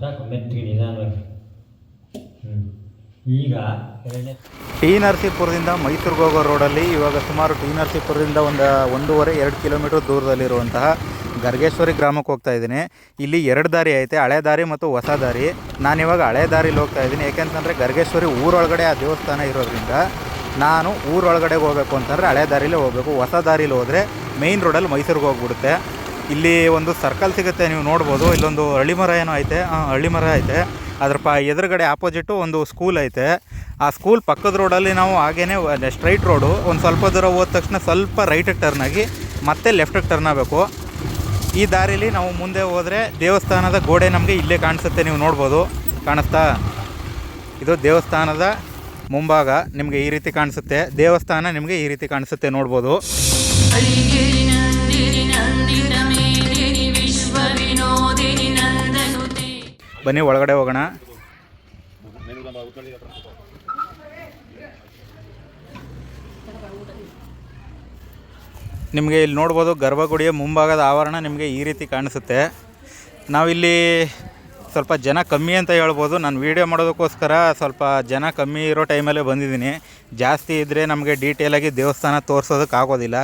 ಸಾಕು, ಮೆತ್ತಿಗೆ ನಿಧಾನವಾಗಿ. ಈಗ ಟಿ ನರಸೀಪುರದಿಂದ ಮೈಸೂರಿಗೆ ಹೋಗೋ ರೋಡಲ್ಲಿ ಇವಾಗ ಸುಮಾರು ಟಿ ನರಸೀಪುರದಿಂದ ಒಂದು, ಒಂದೂವರೆ, ಎರಡು ಕಿಲೋಮೀಟ್ರ್ ದೂರದಲ್ಲಿರುವಂತಹ ಗರ್ಗೇಶ್ವರಿ ಗ್ರಾಮಕ್ಕೆ ಹೋಗ್ತಾ ಇದ್ದೀನಿ. ಇಲ್ಲಿ ಎರಡು ದಾರಿ ಐತೆ, ಹಳೆ ದಾರಿ ಮತ್ತು ಹೊಸ ದಾರಿ. ನಾನಿವಾಗ ಹಳೆ ದಾರಿಲಿ ಹೋಗ್ತಾ ಇದ್ದೀನಿ. ಏಕೆಂತಂದರೆ ಗರ್ಗೇಶ್ವರಿ ಊರೊಳಗಡೆ ಆ ದೇವಸ್ಥಾನ ಇರೋದ್ರಿಂದ ನಾನು ಊರೊಳಗಡೆ ಹೋಗಬೇಕು ಅಂತಂದರೆ ಹಳೆ ದಾರಿಲೇ ಹೋಗಬೇಕು. ಹೊಸ ದಾರಿಲಿ ಹೋದರೆ ಮೇಯ್ನ್ ರೋಡಲ್ಲಿ ಮೈಸೂರಿಗೆ ಹೋಗ್ಬಿಡುತ್ತೆ. ಇಲ್ಲಿ ಒಂದು ಸರ್ಕಲ್ ಸಿಗುತ್ತೆ, ನೀವು ನೋಡ್ಬೋದು. ಇಲ್ಲೊಂದು ಹಳ್ಳಿ ಮರ ಏನೋ ಐತೆ ಹಳ್ಳಿ ಮರ ಐತೆ. ಅದ್ರ ಪ, ಎದುರುಗಡೆ ಆಪೋಸಿಟು ಒಂದು ಸ್ಕೂಲ್ ಐತೆ. ಆ ಸ್ಕೂಲ್ ಪಕ್ಕದ ರೋಡಲ್ಲಿ ನಾವು ಹಾಗೇನೆ ಸ್ಟ್ರೈಟ್ ರೋಡು ಒಂದು ಸ್ವಲ್ಪ ದೂರ ಹೋದ ತಕ್ಷಣ ಸ್ವಲ್ಪ ರೈಟಿಗೆ ಟರ್ನ್ ಆಗಿ ಮತ್ತೆ ಲೆಫ್ಟಿಗೆ ಟರ್ನ್ ಆಗಬೇಕು. ಈ ದಾರಿಲಿ ನಾವು ಮುಂದೆ ಹೋದರೆ ದೇವಸ್ಥಾನದ ಗೋಡೆ ನಮಗೆ ಇಲ್ಲೇ ಕಾಣಿಸುತ್ತೆ, ನೀವು ನೋಡ್ಬೋದು. ಕಾಣಿಸ್ತಾ? ಇದು ದೇವಸ್ಥಾನದ ಮುಂಭಾಗ, ನಿಮಗೆ ಈ ರೀತಿ ಕಾಣಿಸುತ್ತೆ. ದೇವಸ್ಥಾನ ನಿಮಗೆ ಈ ರೀತಿ ಕಾಣಿಸುತ್ತೆ, ನೋಡ್ಬೋದು. ಬನ್ನಿ, ಒಳಗಡೆ ಹೋಗೋಣ. ನಿಮಗೆ ಇಲ್ಲಿ ನೋಡ್ಬೋದು, ಗರ್ಭಗುಡಿಯ ಮುಂಭಾಗದ ಆವರಣ ನಿಮಗೆ ಈ ರೀತಿ ಕಾಣಿಸುತ್ತೆ. ನಾವಿಲ್ಲಿ ಸ್ವಲ್ಪ ಜನ ಕಮ್ಮಿ ಅಂತ ಹೇಳ್ಬೋದು. ನಾನು ವೀಡಿಯೋ ಮಾಡೋದಕ್ಕೋಸ್ಕರ ಸ್ವಲ್ಪ ಜನ ಕಮ್ಮಿ ಇರೋ ಟೈಮಲ್ಲೇ ಬಂದಿದ್ದೀನಿ. ಜಾಸ್ತಿ ಇದ್ದರೆ ನಮಗೆ ಡೀಟೇಲಾಗಿ ದೇವಸ್ಥಾನ ತೋರಿಸೋದಕ್ಕೆ ಆಗೋದಿಲ್ಲ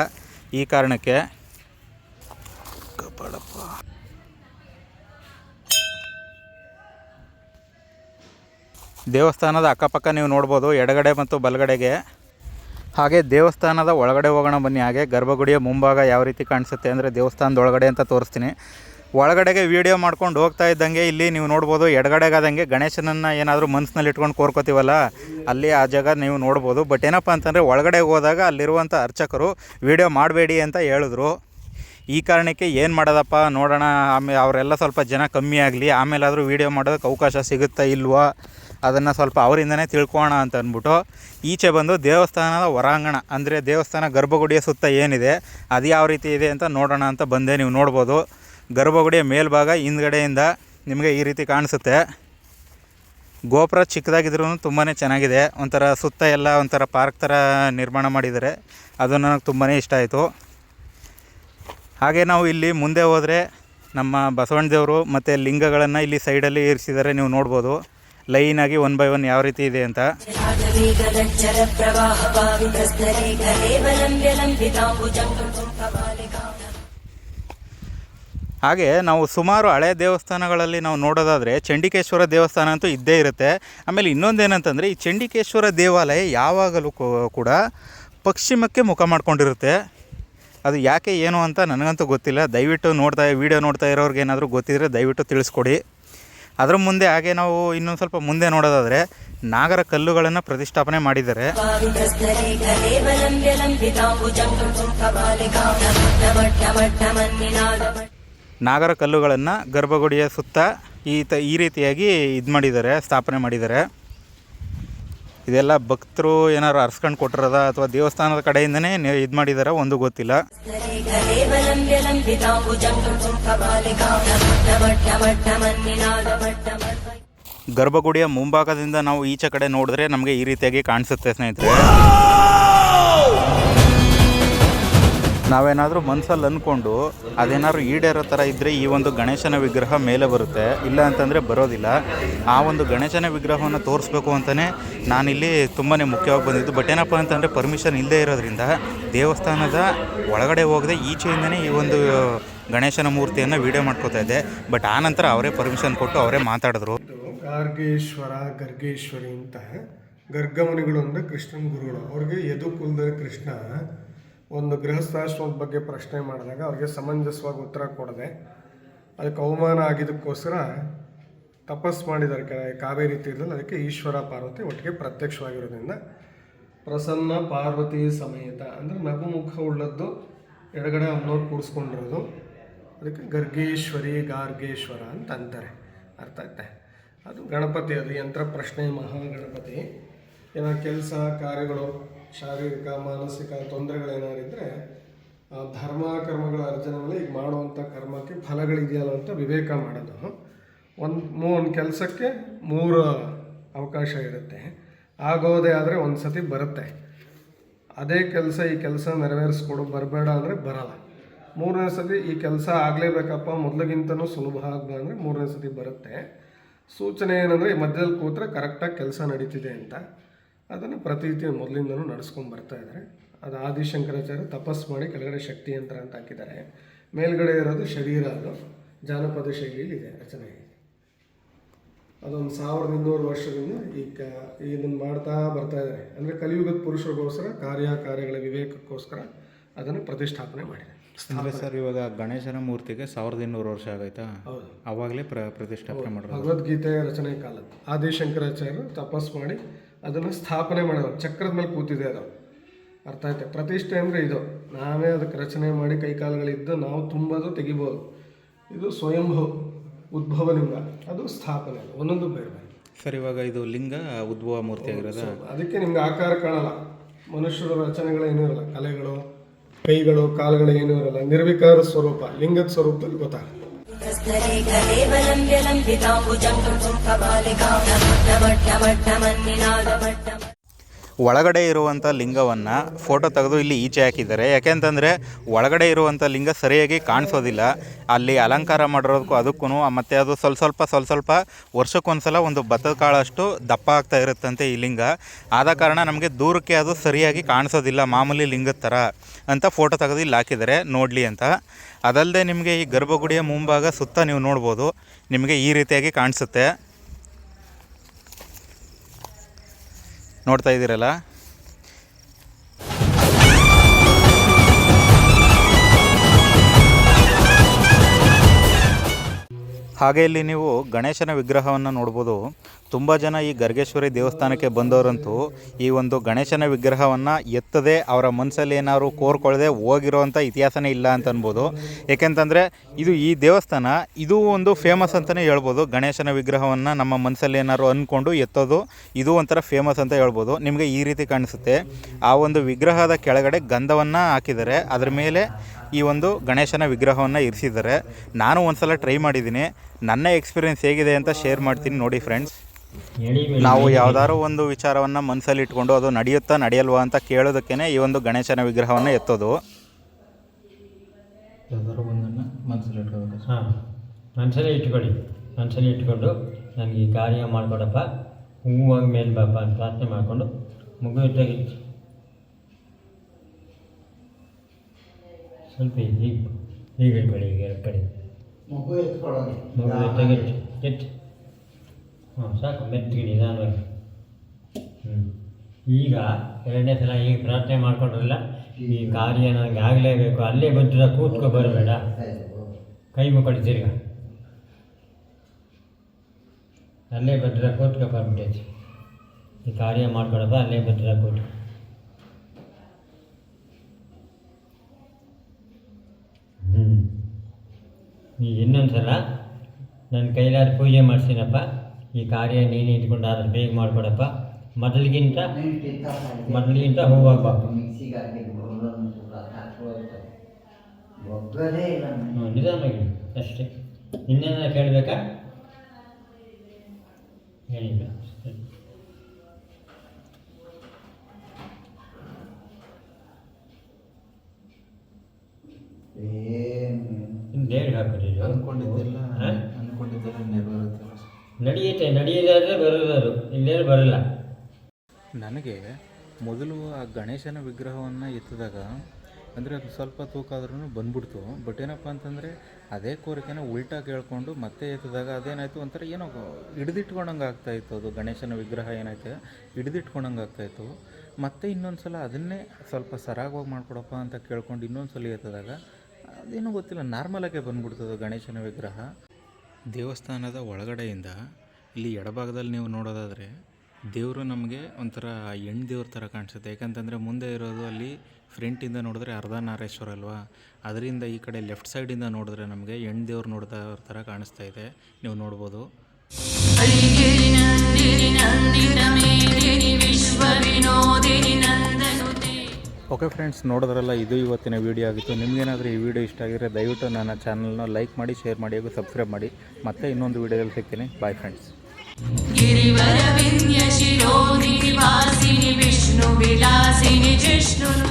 ಈ ಕಾರಣಕ್ಕೆ. ದೇವಸ್ಥಾನದ ಅಕ್ಕಪಕ್ಕ ನೀವು ನೋಡ್ಬೋದು, ಎಡಗಡೆ ಮತ್ತು ಬಲಗಡೆಗೆ. ಹಾಗೆ ದೇವಸ್ಥಾನದ ಒಳಗಡೆ ಹೋಗೋಣ ಬನ್ನಿ, ಹಾಗೆ ಗರ್ಭಗುಡಿಯ ಮುಂಭಾಗ ಯಾವ ರೀತಿ ಕಾಣಿಸುತ್ತೆ ಅಂದರೆ ದೇವಸ್ಥಾನದ ಒಳಗಡೆ ಅಂತ ತೋರಿಸ್ತೀನಿ. ಒಳಗಡೆಗೆ ವೀಡಿಯೋ ಮಾಡ್ಕೊಂಡು ಹೋಗ್ತಾ ಇದ್ದಂಗೆ ಇಲ್ಲಿ ನೀವು ನೋಡ್ಬೋದು, ಎಡಗಡೆಗಾದಂಗೆ ಗಣೇಶನನ್ನು ಏನಾದರೂ ಮನಸ್ಸಿನಲ್ಲಿ ಇಟ್ಕೊಂಡು ಕೋರ್ಕೋತೀವಲ್ಲ, ಅಲ್ಲಿ ಆ ಜಾಗ ನೀವು ನೋಡ್ಬೋದು. ಬಟ್ ಏನಪ್ಪ ಅಂತಂದರೆ ಒಳಗಡೆ ಹೋದಾಗ ಅಲ್ಲಿರುವಂಥ ಅರ್ಚಕರು ವೀಡಿಯೋ ಮಾಡಬೇಡಿ ಅಂತ ಹೇಳಿದ್ರು. ಈ ಕಾರಣಕ್ಕೆ ಏನು ಮಾಡೋದಪ್ಪ, ನೋಡೋಣ ಆಮೇಲೆ ಅವರೆಲ್ಲ ಸ್ವಲ್ಪ ಜನ ಕಮ್ಮಿ ಆಗಲಿ, ಆಮೇಲಾದರೂ ವೀಡಿಯೋ ಮಾಡೋದಕ್ಕೆ ಅವಕಾಶ ಸಿಗುತ್ತಾ ಇಲ್ವಾ? ಅದನ್ನು ಸ್ವಲ್ಪ ಅವರಿಂದನೇ ತಿಳ್ಕೋಣ ಅಂತ ಅಂದ್ಬಿಟ್ಟು ಈಚೆ ಬಂದು ದೇವಸ್ಥಾನದ ಹೊರಾಂಗಣ, ಅಂದರೆ ದೇವಸ್ಥಾನ ಗರ್ಭಗುಡಿಯ ಸುತ್ತ ಏನಿದೆ, ಅದು ಯಾವ ರೀತಿ ಇದೆ ಅಂತ ನೋಡೋಣ ಅಂತ ಬಂದೆ. ನೀವು ನೋಡ್ಬೋದು, ಗರ್ಭಗುಡಿಯ ಮೇಲ್ಭಾಗ ಹಿಂದ್ಗಡೆಯಿಂದ ನಿಮಗೆ ಈ ರೀತಿ ಕಾಣಿಸುತ್ತೆ. ಗೋಪುರ ಚಿಕ್ಕದಾಗಿದ್ರೂ ತುಂಬಾ ಚೆನ್ನಾಗಿದೆ. ಒಂಥರ ಸುತ್ತ ಎಲ್ಲ ಒಂಥರ ಪಾರ್ಕ್ ಥರ ನಿರ್ಮಾಣ ಮಾಡಿದ್ದಾರೆ. ಅದು ನನಗೆ ತುಂಬಾ ಇಷ್ಟ ಆಯಿತು. ಹಾಗೆ ನಾವು ಇಲ್ಲಿ ಮುಂದೆ ಹೋದರೆ ನಮ್ಮ ಬಸವಣ್ಣ ದೇವರು ಮತ್ತು ಲಿಂಗಗಳನ್ನು ಇಲ್ಲಿ ಸೈಡಲ್ಲಿ ಇರಿಸಿದ್ದಾರೆ, ನೀವು ನೋಡ್ಬೋದು. ಲೈನಾಗಿ ಒನ್ ಬೈ ಒನ್ ಯಾವ ರೀತಿ ಇದೆ ಅಂತ. ಹಾಗೆ ನಾವು ಸುಮಾರು ಹಳೆ ದೇವಸ್ಥಾನಗಳಲ್ಲಿ ನಾವು ನೋಡೋದಾದರೆ ಚಂಡಿಕೇಶ್ವರ ದೇವಸ್ಥಾನ ಅಂತೂ ಇದ್ದೇ ಇರುತ್ತೆ. ಆಮೇಲೆ ಇನ್ನೊಂದೇನಂತಂದರೆ ಈ ಚಂಡಿಕೇಶ್ವರ ದೇವಾಲಯ ಯಾವಾಗಲೂ ಕೂಡ ಪಶ್ಚಿಮಕ್ಕೆ ಮುಖ ಮಾಡಿಕೊಂಡಿರುತ್ತೆ. ಅದು ಯಾಕೆ ಏನು ಅಂತ ನನಗಂತೂ ಗೊತ್ತಿಲ್ಲ. ದಯವಿಟ್ಟು ನೋಡ್ತಾ, ವೀಡಿಯೋ ನೋಡ್ತಾ ಇರೋರ್ಗೆ ಏನಾದರೂ ಗೊತ್ತಿದ್ದರೆ ದಯವಿಟ್ಟು ತಿಳಿಸ್ಕೊಡಿ. ಅದರ ಮುಂದೆ ಹಾಗೆ ನಾವು ಇನ್ನೊಂದು ಸ್ವಲ್ಪ ಮುಂದೆ ನೋಡೋದಾದರೆ ನಾಗರ ಕಲ್ಲುಗಳನ್ನು ಪ್ರತಿಷ್ಠಾಪನೆ ಮಾಡಿದ್ದಾರೆ. ನಾಗರ ಕಲ್ಲುಗಳನ್ನು ಗರ್ಭಗುಡಿಯ ಸುತ್ತ ಈ ತ ಈ ರೀತಿಯಾಗಿ ಇದು ಮಾಡಿದ್ದಾರೆ, ಸ್ಥಾಪನೆ ಮಾಡಿದ್ದಾರೆ. ಇದೆಲ್ಲ ಭಕ್ತರು ಏನಾರು ಅರ್ಸ್ಕೊಂಡು ಕೊಟ್ಟಿರೋದ ಅಥವಾ ದೇವಸ್ಥಾನದ ಕಡೆಯಿಂದನೇ ಇದು ಮಾಡಿದಾರ? ಒಂದು ಗೊತ್ತಿಲ್ಲ. ಗರ್ಭಗುಡಿಯ ಮುಂಭಾಗದಿಂದ ನಾವು ಈಚೆ ಕಡೆ ನೋಡಿದ್ರೆ ನಮಗೆ ಈ ರೀತಿಯಾಗಿ ಕಾಣಿಸುತ್ತೆ ಸ್ನೇಹಿತರೆ. ನಾವೇನಾದರೂ ಮನ್ಸಲ್ಲಿ ಅಂದ್ಕೊಂಡು ಅದೇನಾದ್ರು ಈಡೇರೋ ಥರ ಇದ್ದರೆ ಈ ಒಂದು ಗಣೇಶನ ವಿಗ್ರಹ ಮೇಲೆ ಬರುತ್ತೆ. ಇಲ್ಲ ಅಂತಂದರೆ ಬರೋದಿಲ್ಲ. ಆ ಒಂದು ಗಣೇಶನ ವಿಗ್ರಹವನ್ನು ತೋರಿಸ್ಬೇಕು ಅಂತಲೇ ನಾನಿಲ್ಲಿ ತುಂಬಾ ಮುಖ್ಯವಾಗಿ ಬಂದಿದ್ದು. ಬಟ್ ಏನಪ್ಪ ಅಂತಂದರೆ ಪರ್ಮಿಷನ್ ಇಲ್ಲದೆ ಇರೋದ್ರಿಂದ ದೇವಸ್ಥಾನದ ಒಳಗಡೆ ಹೋಗದೆ ಈಚೆಯಿಂದನೇ ಈ ಒಂದು ಗಣೇಶನ ಮೂರ್ತಿಯನ್ನು ವಿಡಿಯೋ ಮಾಡ್ಕೋತಾ ಇದ್ದೆ. ಬಟ್ ಆ ನಂತರ ಅವರೇ ಪರ್ಮಿಷನ್ ಕೊಟ್ಟು ಅವರೇ ಮಾತಾಡಿದ್ರು. ಗಾರ್ಗೇಶ್ವರ, ಗರ್ಗೇಶ್ವರಿ ಅಂತ ಗರ್ಗಮುನಿಗಳು ಅಂದರೆ ಕೃಷ್ಣನ ಗುರುಗಳು. ಅವ್ರಿಗೆ ಯದು ಕುಲದ ಕೃಷ್ಣ ಒಂದು ಗೃಹಸ್ಥಾಶ್ರಮದ ಬಗ್ಗೆ ಪ್ರಶ್ನೆ ಮಾಡಿದಾಗ ಅವ್ರಿಗೆ ಸಮಂಜಸವಾಗಿ ಉತ್ತರ ಕೊಡದೆ ಅದಕ್ಕೆ ಅವಮಾನ ಆಗಿದ್ದಕ್ಕೋಸ್ಕರ ತಪಸ್ ಮಾಡಿದ್ದಾರೆ. ಕಾವೇರಿ ತೀರದಲ್ಲಿ ಅದಕ್ಕೆ ಈಶ್ವರ ಪಾರ್ವತಿ ಒಟ್ಟಿಗೆ ಪ್ರತ್ಯಕ್ಷವಾಗಿರೋದ್ರಿಂದ ಪ್ರಸನ್ನ ಪಾರ್ವತಿ ಸಮೇತ. ಅಂದರೆ ನಗುಮುಖ ಉಳ್ಳದ್ದು ಎಡಗಡೆ ಅಮ್ಮನವ್ರು ಕೂರಿಸ್ಕೊಂಡಿರೋದು ಅದಕ್ಕೆ ಗರ್ಗೇಶ್ವರಿ ಗಾರ್ಗೇಶ್ವರ ಅಂತ ಅಂತಾರೆ. ಅರ್ಥ ಆಯ್ತಾ? ಅದು ಗಣಪತಿ, ಅದು ಯಂತ್ರ ಪ್ರಶ್ನೆ ಮಹಾಗಣಪತಿ. ಏನೋ ಕೆಲಸ, ಕಾರ್ಯಗಳು, ಶಾರೀರಿಕ, ಮಾನಸಿಕ ತೊಂದರೆಗಳೇನಾರಿದ್ದರೆ ಧರ್ಮ ಕರ್ಮಗಳ ಅರ್ಜನೆ ಮೇಲೆ ಈಗ ಮಾಡುವಂಥ ಕರ್ಮಕ್ಕೆ ಫಲಗಳಿದೆಯಲ್ಲ ಅಂತ ವಿವೇಕ ಮಾಡೋದು. ಒಂದು ಮೂ, ಒಂದು ಕೆಲಸಕ್ಕೆ ಮೂರು ಅವಕಾಶ ಇರುತ್ತೆ. ಆಗೋದೇ ಆದರೆ ಒಂದು ಸತಿ ಬರುತ್ತೆ. ಅದೇ ಕೆಲಸ ಈ ಕೆಲಸ ನೆರವೇರಿಸ್ಕೊಡು, ಬರಬೇಡ ಅಂದರೆ ಬರಲ್ಲ. ಮೂರನೇ ಸತಿ ಈ ಕೆಲಸ ಆಗಲೇಬೇಕಪ್ಪ, ಮೊದಲಿಗಿಂತನೂ ಸುಲಭ ಆಗ್ಬಾ ಅಂದರೆ ಮೂರನೇ ಸತಿ ಬರುತ್ತೆ. ಸೂಚನೆ ಏನಂದರೆ ಈ ಮಧ್ಯದಲ್ಲಿ ಕೂತ್ರೆ ಕರೆಕ್ಟಾಗಿ ಕೆಲಸ ನಡೀತಿದೆ ಅಂತ. ಅದನ್ನು ಪ್ರತೀತಿ ಮೊದಲಿಂದನೂ ನಡೆಸ್ಕೊಂಡು ಬರ್ತಾ ಇದ್ದಾರೆ ಅದು ಆದಿಶಂಕರಾಚಾರ್ಯ ತಪಸ್ ಮಾಡಿ ಕೆಳಗಡೆ ಶಕ್ತಿ ಯಂತ್ರ ಅಂತ ಹಾಕಿದ್ದಾರೆ. ಮೇಲ್ಗಡೆ ಇರೋದು ಶರೀರ ಅದು. ಜಾನಪದ ಶೈಲಿಯಲ್ಲಿ ಇದೆ ರಚನೆ. ಅದೊಂದು ಸಾವಿರದ ಇನ್ನೂರು ವರ್ಷದಿಂದ ಈ ಕ ಇದನ್ನು ಮಾಡ್ತಾ ಬರ್ತಾ ಇದ್ದಾರೆ. ಅಂದರೆ ಕಲಿಯುಗದ ಪುರುಷರಿಗೋಸ್ಕರ ಕಾರ್ಯ ಕಾರ್ಯಗಳ ವಿವೇಕಕ್ಕೋಸ್ಕರ ಅದನ್ನು ಪ್ರತಿಷ್ಠಾಪನೆ ಮಾಡಿದೆ ಅಂದರೆ ಸರ್ ಇವಾಗ ಗಣೇಶನ ಮೂರ್ತಿಗೆ ಸಾವಿರದ ಇನ್ನೂರು ವರ್ಷ ಆಗೈತಾ ಹೌದು. ಅವಾಗಲೇ ಪ್ರ ಪ್ರತಿಷ್ಠಾಪನೆ ಮಾಡೋದು ಭಗವದ್ಗೀತೆ ರಚನೆ ಕಾಲ ಆದಿಶಂಕರಾಚಾರ್ಯರು ತಪಸ್ ಮಾಡಿ ಅದನ್ನು ಸ್ಥಾಪನೆ ಮಾಡೋದು ಚಕ್ರದ ಮೇಲೆ ಕೂತಿದೆ ಅದು. ಅರ್ಥ ಆಯ್ತು? ಪ್ರತಿಷ್ಠೆ ಅಂದರೆ ಇದು. ನಾವೇ ಅದಕ್ಕೆ ರಚನೆ ಮಾಡಿ ಕೈಕಾಲುಗಳಿದ್ದು ನಾವು ತುಂಬೋದು ತೆಗಿಬೋದು. ಇದು ಸ್ವಯಂಭೂ. ಉದ್ಭವ ಲಿಂಗ ಅದು ಸ್ಥಾಪನೆ ಅಲ್ಲ ಒಂದೊಂದು ಬೇರೆ ಸರಿ ಸರ್ ಇವಾಗ ಇದು ಲಿಂಗ ಉದ್ಭವ ಮೂರ್ತಿ ಆಗಿರೋದು? ಅದಕ್ಕೆ ನಿಮ್ಗೆ ಆಕಾರ ಕಾಣಲ್ಲ. ಮನುಷ್ಯರ ರಚನೆಗಳು ಏನೂ ಇರಲ್ಲ. ಕಲೆಗಳು ಕೈಗಳು ಕಾಲುಗಳು ಏನೂ ಇರಲ್ಲ. ನಿರ್ವಿಕಾರ ಸ್ವರೂಪ ಲಿಂಗದ ಸ್ವರೂಪದಲ್ಲಿ ಗೊತ್ತಾಗುತ್ತೆ. ಒಳಗಡೆ ಇರುವಂಥ ಲಿಂಗವನ್ನು ಫೋಟೋ ತೆಗೆದು ಇಲ್ಲಿ ಈಚೆ ಹಾಕಿದ್ದಾರೆ. ಯಾಕೆಂತಂದರೆ ಒಳಗಡೆ ಇರುವಂಥ ಲಿಂಗ ಸರಿಯಾಗಿ ಕಾಣಿಸೋದಿಲ್ಲ. ಅಲ್ಲಿ ಅಲಂಕಾರ ಮಾಡಿರೋದಕ್ಕೂ ಅದಕ್ಕೂ ಮತ್ತು ಅದು ಸ್ವಲ್ಪ ಸ್ವಲ್ಪ ಸ್ವಲ್ಪ ಸ್ವಲ್ಪ ವರ್ಷಕ್ಕೊಂದ್ಸಲ ಒಂದು ಭತ್ತದ ಕಾಳಷ್ಟು ದಪ್ಪ ಆಗ್ತಾ ಇರುತ್ತಂತೆ ಈ ಲಿಂಗ. ಆದ ಕಾರಣ ನಮಗೆ ದೂರಕ್ಕೆ ಅದು ಸರಿಯಾಗಿ ಕಾಣಿಸೋದಿಲ್ಲ, ಮಾಮೂಲಿ ಲಿಂಗದ ಥರ ಅಂತ ಫೋಟೋ ತೆಗೆದು ಇಲ್ಲಿ ಹಾಕಿದ್ದಾರೆ, ನೋಡಲಿ ಅಂತ. ಅದಲ್ಲದೆ ನಿಮಗೆ ಈ ಗರ್ಭಗುಡಿಯ ಮುಂಭಾಗ ಸುತ್ತ ನೀವು ನೋಡ್ಬೋದು. ನಿಮಗೆ ಈ ರೀತಿಯಾಗಿ ಕಾಣಿಸುತ್ತೆ. ನೋಡ್ತಾ ಇದ್ದೀರಲ್ಲ? ಹಾಗೆ ಇಲ್ಲಿ ನೀವು ಗಣೇಶನ ವಿಗ್ರಹವನ್ನು ನೋಡ್ಬೋದು. ತುಂಬ ಜನ ಈ ಗರ್ಗೇಶ್ವರಿ ದೇವಸ್ಥಾನಕ್ಕೆ ಬಂದವರಂತೂ ಈ ಒಂದು ಗಣೇಶನ ವಿಗ್ರಹವನ್ನು ಎತ್ತದೆ ಅವರ ಮನಸ್ಸಲ್ಲಿ ಏನಾದ್ರು ಕೋರ್ಕೊಳ್ಳದೆ ಹೋಗಿರೋವಂಥ ಇತಿಹಾಸನೇ ಇಲ್ಲ ಅಂತ ಅನ್ಬೋದು. ಏಕೆಂತಂದರೆ ಇದು ಈ ದೇವಸ್ಥಾನ, ಇದು ಒಂದು ಫೇಮಸ್ ಅಂತಲೇ ಹೇಳ್ಬೋದು. ಗಣೇಶನ ವಿಗ್ರಹವನ್ನು ನಮ್ಮ ಮನಸ್ಸಲ್ಲಿ ಏನಾದ್ರು ಅಂದ್ಕೊಂಡು ಎತ್ತೋದು, ಇದು ಒಂಥರ ಫೇಮಸ್ ಅಂತ ಹೇಳ್ಬೋದು. ನಿಮಗೆ ಈ ರೀತಿ ಕಾಣಿಸುತ್ತೆ. ಆ ಒಂದು ವಿಗ್ರಹದ ಕೆಳಗಡೆ ಗಂಧವನ್ನು ಹಾಕಿದ್ದಾರೆ. ಅದ್ರ ಮೇಲೆ ಈ ಒಂದು ಗಣೇಶನ ವಿಗ್ರಹವನ್ನು ಇರಿಸಿದ್ದಾರೆ. ನಾನು ಒಂದ್ಸಲ ಟ್ರೈ ಮಾಡಿದ್ದೀನಿ. ನನ್ನ ಎಕ್ಸ್ಪೀರಿಯೆನ್ಸ್ ಹೇಗಿದೆ ಅಂತ ಶೇರ್ ಮಾಡ್ತೀನಿ ನೋಡಿ ಫ್ರೆಂಡ್ಸ್ ನಾವು ಯಾವ್ದಾದ್ರು ಒಂದು ವಿಚಾರವನ್ನು ಮನಸ್ಸಲ್ಲಿ ಇಟ್ಕೊಂಡು ಅದು ನಡೆಯುತ್ತಾ ನಡೆಯಲ್ವಾ ಅಂತ ಕೇಳೋದಕ್ಕೇನೆ ಈ ಒಂದು ಗಣೇಶನ ವಿಗ್ರಹವನ್ನು ಎತ್ತೋದು. ಮನಸ್ಸಲ್ಲಿ ಇಟ್ಕೋಬೇಕು ಹಾಂ ಮನಸ್ಸಲ್ಲೇ ಇಟ್ಕೊಳ್ಳಿ. ಮನಸ್ಸಲ್ಲಿ ಇಟ್ಕೊಂಡು ನನಗೆ ಈ ಕಾರ್ಯ ಮಾಡಿಕೊಡಪ್ಪ ಹೂವಾಗಿ ಅಂತ ಪ್ರಾರ್ಥನೆ ಮಾಡಿಕೊಂಡು ಸ್ವಲ್ಪ ಇಟ್ಕೊಳ್ಳಿ ಈಗ ಎರಡು ಕಡೆ. ಮಗು ತೆಗಿಟ್ಟು ಎತ್ತು ಹಾಂ ಸಾಕು ಮೆತ್ತಿಗೆ ನಿಧಾನವಾಗಿ. ಹ್ಞೂ ಈಗ ಎರಡನೇ ಸಲ ಈಗ ಪ್ರಾರ್ಥನೆ ಮಾಡಿಕೊಂಡ್ರಲ್ಲ ಈ ಕಾರ್ಯ ನನಗೆ ಆಗಲೇಬೇಕು ಅಲ್ಲೇ ಬದ್ರ ಕೂತ್ಕೊ ಬರಬೇಡ. ಕೈ ಮುಕ್ಕಡಿ ತಿರ್ಗ. ಅಲ್ಲೇ ಭದ್ರ ಕೂತ್ಕೊ ಬಂದ್ಬಿಟ್ಟೈತಿ ಈ ಕಾರ್ಯ ಮಾಡ್ಕೊಡಪ್ಪ ಅಲ್ಲೇ ಭದ್ರ ಕೂತ್ಕೊ. ಈಗ ಇನ್ನೊಂದು ಸಲ ನನ್ನ ಕೈಲಾದ ಪೂಜೆ ಮಾಡಿಸ್ತೀನಪ್ಪ ಈ ಕಾರ್ಯ ನೀನು ಇಟ್ಕೊಂಡು ಆದ್ರೆ ಬೇಗ ಮಾಡಿಕೊಡಪ್ಪ. ಮೊದಲಿಗಿಂತ ಮೊದಲಿಗಿಂತ ಹ್ಞೂ ನಿಧಾನವಾಗಿ ಅಷ್ಟೇ. ಇನ್ನೇನಾದ್ರು ಕೇಳಬೇಕಾ? ಹೇಳಿಲ್ಲ ಸರಿ. ಏನು ಅಂದ್ಕೊಂಡಿದ್ದೆಲ್ಲ ಅಂದ್ಕೊಂಡಿದ್ದೆಲ್ಲ ನಡೆಯುತ್ತೆ ನಡೆಯೋದಾದ್ರೆ ಬರೋದಾದ್ರು ಇಲ್ಲೇನು ಬರಲ್ಲ. ನನಗೆ ಮೊದಲು ಆ ಗಣೇಶನ ವಿಗ್ರಹವನ್ನು ಎತ್ತಿದಾಗ ಅಂದರೆ ಅದು ಸ್ವಲ್ಪ ತೂಕ ಆದ್ರೂ ಬಂದ್ಬಿಡ್ತು. ಬಟ್ ಏನಪ್ಪ ಅಂತಂದರೆ ಅದೇ ಕೋರಿಕೆನ ಉಲ್ಟಾ ಕೇಳ್ಕೊಂಡು ಮತ್ತೆ ಎತ್ತಿದಾಗ ಅದೇನಾಯಿತು ಒಂಥರ ಏನೋ ಹಿಡಿದಿಟ್ಕೊಂಡಂಗೆ ಆಗ್ತಾಯಿತ್ತು ಅದು ಗಣೇಶನ ವಿಗ್ರಹ ಏನೈತೆ ಹಿಡಿದಿಟ್ಕೊಂಡಂಗೆ ಆಗ್ತಾಯಿತ್ತು ಮತ್ತೆ ಇನ್ನೊಂದು ಸಲ ಅದನ್ನೇ ಸ್ವಲ್ಪ ಸರಾಗವಾಗಿ ಮಾಡ್ಕೊಡಪ್ಪ ಅಂತ ಕೇಳ್ಕೊಂಡು ಇನ್ನೊಂದು ಸಲ ಎತ್ತಿದಾಗ ಅದೇನೋ ಗೊತ್ತಿಲ್ಲ ನಾರ್ಮಲಾಗೆ ಬಂದ್ಬಿಡ್ತದೆ ಗಣೇಶನ ವಿಗ್ರಹ. ದೇವಸ್ಥಾನದ ಒಳಗಡೆಯಿಂದ ಇಲ್ಲಿ ಎಡಭಾಗದಲ್ಲಿ ನೀವು ನೋಡೋದಾದರೆ ದೇವರು ನಮಗೆ ಒಂಥರ ಹೆಣ್ಣು ದೇವ್ರ ಥರ ಕಾಣಿಸುತ್ತೆ. ಯಾಕಂತಂದರೆ ಮುಂದೆ ಇರೋದು ಅಲ್ಲಿ ಫ್ರಂಟಿಂದ ನೋಡಿದ್ರೆ ಅರ್ಧನಾರೇಶ್ವರ ಅಲ್ವಾ? ಅದರಿಂದ ಈ ಕಡೆ ಲೆಫ್ಟ್ ಸೈಡಿಂದ ನೋಡಿದ್ರೆ ನಮಗೆ ಹೆಣ್ಣು ದೇವ್ರು ನೋಡ್ತಾ ಥರ ಕಾಣಿಸ್ತಾ ಇದೆ. ನೀವು ನೋಡ್ಬೋದು. ಓಕೆ ಫ್ರೆಂಡ್ಸ್ ನೋಡಿದ್ರಲ್ಲ ಇದು ಇವತ್ತಿನ ವೀಡಿಯೋ ಆಗಿತ್ತು ನಿಮಗೇನಾದರೂ ಈ ವಿಡಿಯೋ ಇಷ್ಟ ಆಗಿದ್ರೆ ದಯವಿಟ್ಟು ನನ್ನ ಚಾನಲ್ನ ಲೈಕ್ ಮಾಡಿ ಶೇರ್ ಮಾಡಿ ಹಾಗೂ ಸಬ್ಸ್ಕ್ರೈಬ್ ಮಾಡಿ ಮತ್ತೆ ಇನ್ನೊಂದು ವೀಡಿಯೋದಲ್ಲಿ ಸಿಗ್ತೀನಿ ಬಾಯ್ ಫ್ರೆಂಡ್ಸ್ गिरिवरविन्यशिरोधिनिवासिनि विष्णुविलासिनि जिष्णुनु